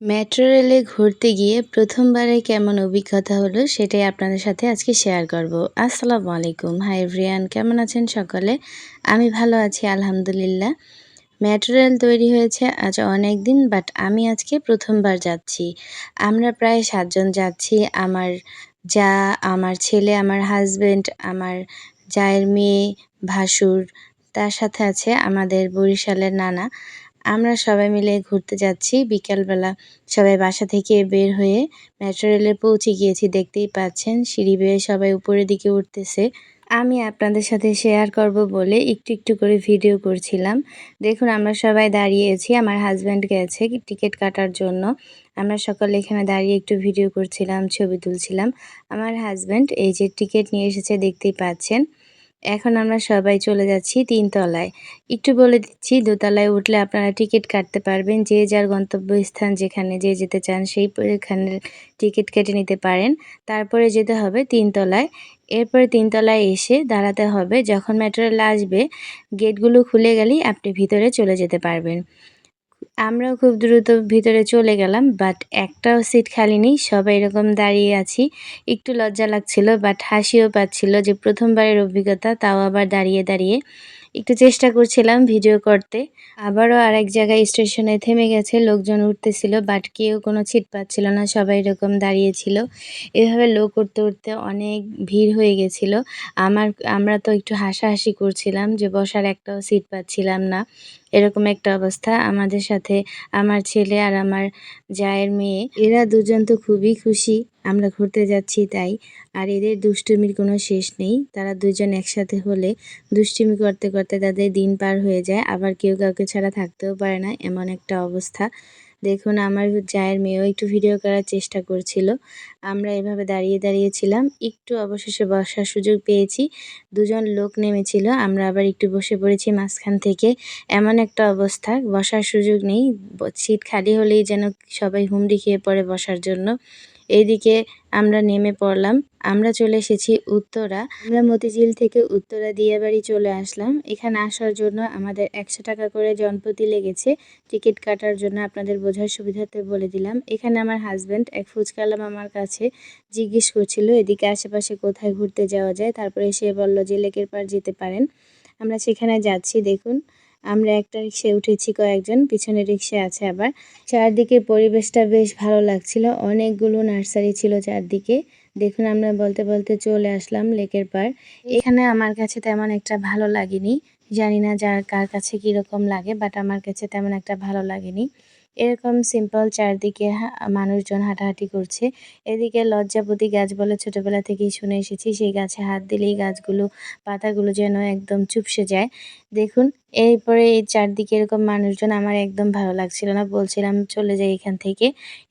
Metro রেলে ঘুরতে গিয়ে প্রথমবারে কেমন অভিজ্ঞতা হলো সেটাই আপনাদের সাথে আজকে শেয়ার করব। আসসালামু আলাইকুম। হাই এভরিয়ান, কেমন আছেন সকলে? আমি ভালো আছি, আলহামদুলিল্লাহ। মেট্রো রেল তৈরি হয়েছে আজ অনেক দিন, বাট আমি আজকে প্রথমবার যাচ্ছি। আমরা প্রায় সাতজন যাচ্ছি। আমার যা, আমার ছেলে, আমার হাজব্যান্ড আমার জায়ের মেয়ে ভাসুর, তার সাথে আছে আমাদের বরিশালের নানা। আমরা সবাই মিলে ঘুরতে যাচ্ছি। বিকালবেলা সবাই বাসা থেকে বের হয়ে মেট্রো রেলে পৌঁছে গিয়েছি, দেখতেই পাচ্ছেন সিঁড়ি বেয়ে সবাই উপরের দিকে উঠতেছে। আমি আপনাদের সাথে শেয়ার করব বলে একটু একটু করে ভিডিও করছিলাম। দেখুন, আমরা সবাই দাঁড়িয়েছি, আমার হাজব্যান্ড গেছে টিকিট কাটার জন্য। আমরা সকালে এখানে দাঁড়িয়ে একটু ভিডিও করছিলাম, ছবি তুলছিলাম। আমার হাজব্যান্ড এই যে টিকিট নিয়ে এসেছে, দেখতেই পাচ্ছেন। এখন আমরা সবাই চলে যাচ্ছি তিনতলায় একটু বলে দিচ্ছি, দোতলায় উঠলে আপনারা টিকিট কাটতে পারবেন, যে যার গন্তব্যস্থান যেখানে যে যেতে চান সেই এখানে টিকিট কেটে নিতে পারেন। তারপরে যেতে হবে তিনতলায় এরপরে তিনতলায় এসে দাঁড়াতে হবে। যখন মেট্রো রেল আসবে, গেটগুলো খুলে গেলেই আপনি ভিতরে চলে যেতে পারবেন। আমরাও খুব দ্রুত ভিতরে চলে গেলাম বাট একটাও সিট খালি নেই, সবাই এরকম দাঁড়িয়ে আছি। একটু লজ্জা লাগছিল বাট হাসিও পাচ্ছিল যে প্রথমবারের অভিজ্ঞতা, তাও আবার দাঁড়িয়ে দাঁড়িয়ে। একটু চেষ্টা করছিলাম ভিডিও করতে, আবারও আরেক জায়গায় স্টেশনে থেমে গেছে, লোকজন উঠতেছিল বাট কেউ কোনো ছিট পাচ্ছিল না, সবাই এরকম দাঁড়িয়েছিল এভাবে লোক উঠতে উঠতে অনেক ভিড় হয়ে গেছিল। আমার, আমরা তো একটু হাসাহাসি করছিলাম যে বসার একটাও সিট পাচ্ছিলাম না। এরকম একটা অবস্থা। আমাদের সাথে আমার ছেলে আর আমার জায়ের মেয়ে, এরা দুজন তো খুবই খুশি, আমরা ঘুরতে যাচ্ছি তাই। আর এদের দুষ্টুমির কোনো শেষ নেই, তারা দুজন একসাথে হলে দুষ্টুমি করতে করতে তাদের দিন পার হয়ে যায়, আবার কেউ কাউকে ছাড়া থাকতেও পারে না, এমন একটা অবস্থা। দেখুন, আমার জায়ের মেয়েও একটু ভিডিও করার চেষ্টা করছিল। আমরা এভাবে দাঁড়িয়ে দাঁড়িয়ে ছিলাম। একটু অবশেষে বসার সুযোগ পেয়েছি। দুজন লোক নেমেছিল। আমরা আবার একটু বসে পড়েছি মাঝখান থেকে। এমন একটা অবস্থা। বসার সুযোগ নেই। সিট খালি হলেই যেন সবাই হুমড়ি খেয়ে পড়ে বসার জন্য। এইদিকে আমরা নেমে পড়লাম। আমরা চলে এসেছি উত্তরা। আমরা মতিঝিল থেকে উত্তরা দিয়ে বাড়ি চলে আসলাম। এখানে আসার জন্য আমাদের একশো টাকা করে জনপ্রতি লেগেছে। টিকিট কাটার জন্য আপনাদের বোঝার সুবিধাতে বলে দিলাম। এখানে আমার হাজব্যান্ড এক ফুচকালাম আমার কাছে জিজ্ঞেস করছিল, এদিকে আশেপাশে কোথায় ঘুরতে যাওয়া যায়? তারপরে সে বলল, যে লেকের পার যেতে পারেন। আমরা সেখানে যাচ্ছি, দেখুন। আমরা একটা রিক্সায় উঠেছি কয়েকজন, পিছনে রিক্সা আছে আবার। চারদিকে পরিবেশটা বেশ ভালো লাগছিল, অনেকগুলো নার্সারি ছিল চারদিকে। দেখুন আমরা বলতে বলতে চলে আসলাম লেকের পার এখানে আমার কাছে তেমন একটা ভালো লাগেনি। জানি না যার, কার কাছে কীরকম লাগে বাট আমার কাছে তেমন একটা ভালো লাগেনি। এরকম সিম্পল চারদিকে মানুষজন হাঁটাহাঁটি করছে। এদিকে লজ্জাপতি গাছ বলে ছোটোবেলা থেকেই শুনে এসেছি, সেই গাছে হাত দিলেই গাছগুলো, পাতাগুলো যেন একদম চুপসে যায়। দেখুন, এরপরে এই চারদিকে এরকম মানুষজন আমার একদম ভালো লাগছিল না, বলছিলাম চলে যাই এখান থেকে।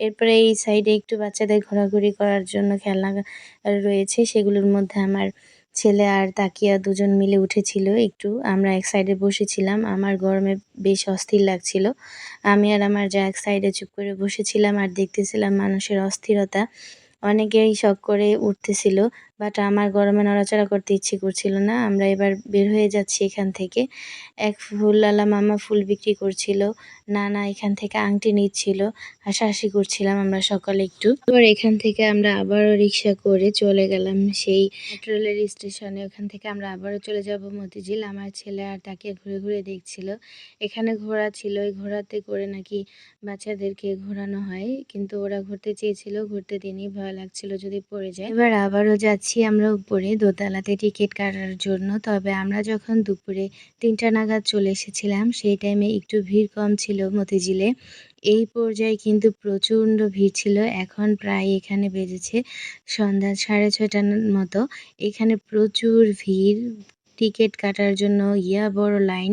এরপরে এই সাইডে একটু বাচ্চাদের ঘোরাঘুরি করার জন্য খেলনা রয়েছে, সেগুলোর মধ্যে আমার ছেলে আর তাকিয়া দুজন মিলে উঠেছিল একটু। আমরা এক সাইডে বসেছিলাম। আমার গরমে বেশ অস্থির লাগছিল। আমি আর আমার যা এক সাইডে চুপ করে বসেছিলাম আর দেখতেছিলাম মানুষের অস্থিরতা। অনেকেই শখ করে উঠতেছিল। বাট আমার গরমে নড়াচড়া করতে ইচ্ছে করছিল না। আমরা এবার বের হয়ে যাচ্ছি এখান থেকে। এক ফুলওয়ালা মামা ফুল বিক্রি করছিল। নানা এখান থেকে আংটি নিচ্ছিল। হাসাহাসি করছিলাম আমরা সকালে একটু। এবার এখান থেকে আমরা আবারও রিক্সা করে চলে গেলাম সেই রেলের স্টেশনে। ওখান থেকে আমরা আবারও চলে যাব মতিঝিল। আমার ছেলে আর তাকে ঘুরে ঘুরে দেখছিল। এখানে ঘোড়া ছিল। ওই ঘোড়াতে করে নাকি বাচ্চাদেরকে ঘোরানো হয়। কিন্তু ওরা ঘুরতে চেয়েছিল। ঘুরতে দিনই ভয় লাগছিল যদি পড়ে যায়। এবার আবারও যাচ্ছি আমরা উপরে দোতলাতে টিকিট কাটার জন্য। তবে আমরা যখন দুপুরে তিনটা নাগাদ চলে এসেছিলাম, সেই টাইমে একটু ভিড় কম ছিল মতিঝিলে। এই পর্যায়ে কিন্তু প্রচণ্ড ভিড় ছিল। এখন প্রায় এখানে বেজেছে সন্ধ্যা সাড়ে ছটার মতো। এখানে প্রচুর ভিড়। টিকিট কাটার জন্য ইয়া বড় লাইন।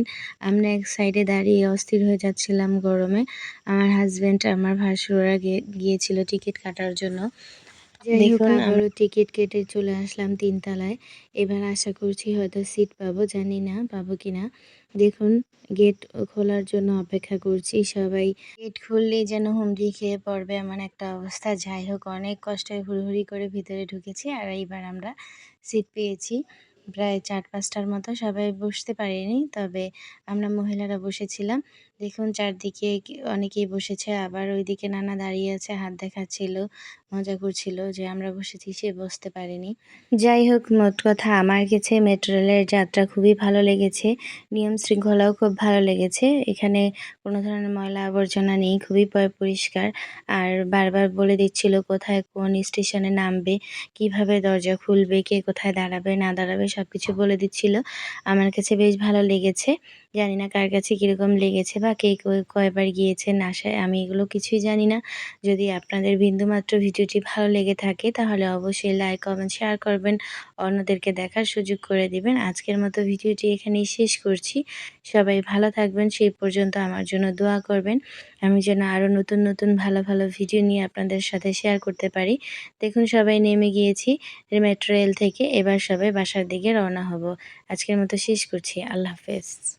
আমরা এক সাইডে দাঁড়িয়ে অস্থির হয়ে যাচ্ছিলাম গরমে। আমার হাজব্যান্ড আমার ভাসুরা গিয়েছিল টিকিট কাটার জন্য। আবারও টিকিট কেটে চলে আসলাম তিনতলায়। এবার আশা করছি হয়তো সিট পাবো জানি না পাবো কিনা। দেখুন গেট খোলার জন্য অপেক্ষা করছি সবাই। গেট খুললেই যেন হুমড়ি খেয়ে পড়বে এমন একটা অবস্থা। যাই হোক অনেক কষ্টে হুড়হুড়ি করে ভিতরে ঢুকেছি আর এইবার আমরা সিট পেয়েছি। প্রায় চার, পাঁচটার মতো সবাই বসতে পারিনি। তবে আমরা মহিলারা বসেছিলাম। দেখুন চারদিকে অনেকেই বসেছে, আবার ওইদিকে নানা দাঁড়িয়ে আছে, হাত দেখাচ্ছিল, মজা করছিল যে আমরা বসেছি, সে বসতে পারিনি। যাই হোক, মোট কথা আমার কাছে মেট্রো রেলের যাত্রা খুবই ভালো লেগেছে। নিয়ম শৃঙ্খলাও খুব ভালো লেগেছে। এখানে কোনো ধরনের ময়লা আবর্জনা নেই, খুবই পরিষ্কার। আর বারবার বলে দিচ্ছিল কোথায় কোন স্টেশনে নামবে, কীভাবে দরজা খুলবে, কে কোথায় দাঁড়াবে, না দাঁড়াবে সব কিছু বলে দিচ্ছিল। আমার কাছে বেশ ভালো লেগেছে। জানি না কার কাছে কীরকম লেগেছে বা কে কয়বার গিয়েছেন আশায় আমি এগুলো কিছুই জানি না। যদি আপনাদের বিন্দুমাত্র ভিডিওটি ভালো লেগে থাকে, তাহলে অবশ্যই লাইক কমেন্ট শেয়ার করবেন, অন্যদেরকে দেখার সুযোগ করে দিবেন। আজকের মতো ভিডিওটি এখানেই শেষ করছি। সবাই ভালো থাকবেন, সেই পর্যন্ত আমার জন্য দোয়া করবেন। আমি যেন আরও নতুন নতুন ভালো ভালো ভিডিও নিয়ে আপনাদের সাথে শেয়ার করতে পারি। দেখুন, সবাই নেমে গিয়েছি মেট্রো রেল থেকে, এবার সবাই বাসার দিকে রওনা হব। আজকের মতো শেষ করছি। আল্লাহ হাফেজ।